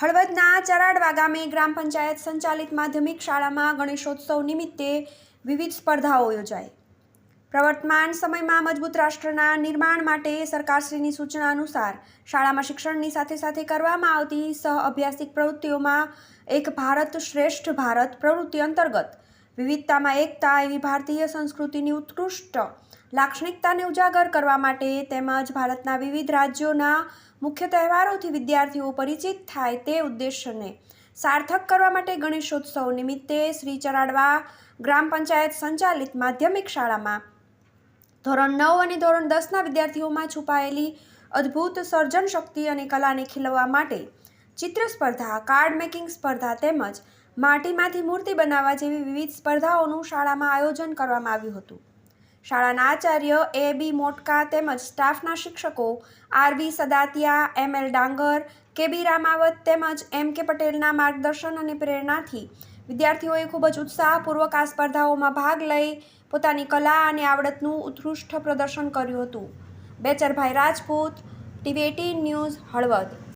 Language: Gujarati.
હળવદના ચરાડવા ગામે ગ્રામ પંચાયત સંચાલિત માધ્યમિક શાળામાં ગણેશોત્સવ નિમિત્તે વિવિધ સ્પર્ધાઓ યોજાઈ. પ્રવર્તમાન સમયમાં મજબૂત રાષ્ટ્રના નિર્માણ માટે સરકારશ્રીની સૂચના અનુસાર શાળામાં શિક્ષણની સાથે સાથે કરવામાં આવતી સહ અભ્યાસિક પ્રવૃત્તિઓમાં એક ભારત શ્રેષ્ઠ ભારત પ્રવૃત્તિ અંતર્ગત વિવિધતામાં એકતા એવી ભારતીય સંસ્કૃતિની ઉત્કૃષ્ટ લાક્ષણિકતાને ઉજાગર કરવા માટે તેમજ ભારતના વિવિધ રાજ્યોના મુખ્ય તહેવારોથી વિદ્યાર્થીઓ પરિચિત થાય તે ઉદ્દેશ્યને સાર્થક કરવા માટે ગણેશોત્સવ નિમિત્તે શ્રી ચરાડવા ગ્રામ પંચાયત સંચાલિત માધ્યમિક શાળામાં ધોરણ નવ અને ધોરણ દસના વિદ્યાર્થીઓમાં છુપાયેલી અદ્ભુત સર્જન શક્તિ અને કલાને ખીલવવા માટે ચિત્ર સ્પર્ધા કાર્ડ મેકિંગ સ્પર્ધા તેમજ માટીમાંથી મૂર્તિ બનાવવા જેવી વિવિધ સ્પર્ધાઓનું શાળામાં આયોજન કરવામાં આવ્યું હતું. શાળાના આચાર્ય એ. બી. મોટકા તેમજ સ્ટાફના શિક્ષકો આર. બી સદાતિયા, એમ. એલ. ડાંગર, કે. બી. રામાવત તેમજ એમ. કે. પટેલના માર્ગદર્શન અને પ્રેરણાથી વિદ્યાર્થીઓએ ખૂબ જ ઉત્સાહપૂર્વક આ સ્પર્ધાઓમાં ભાગ લઈ પોતાની કલા અને આવડતનું ઉત્કૃષ્ટ પ્રદર્શન કર્યું હતું. Becharbhai Rajput, TV eighteen news, Halvad.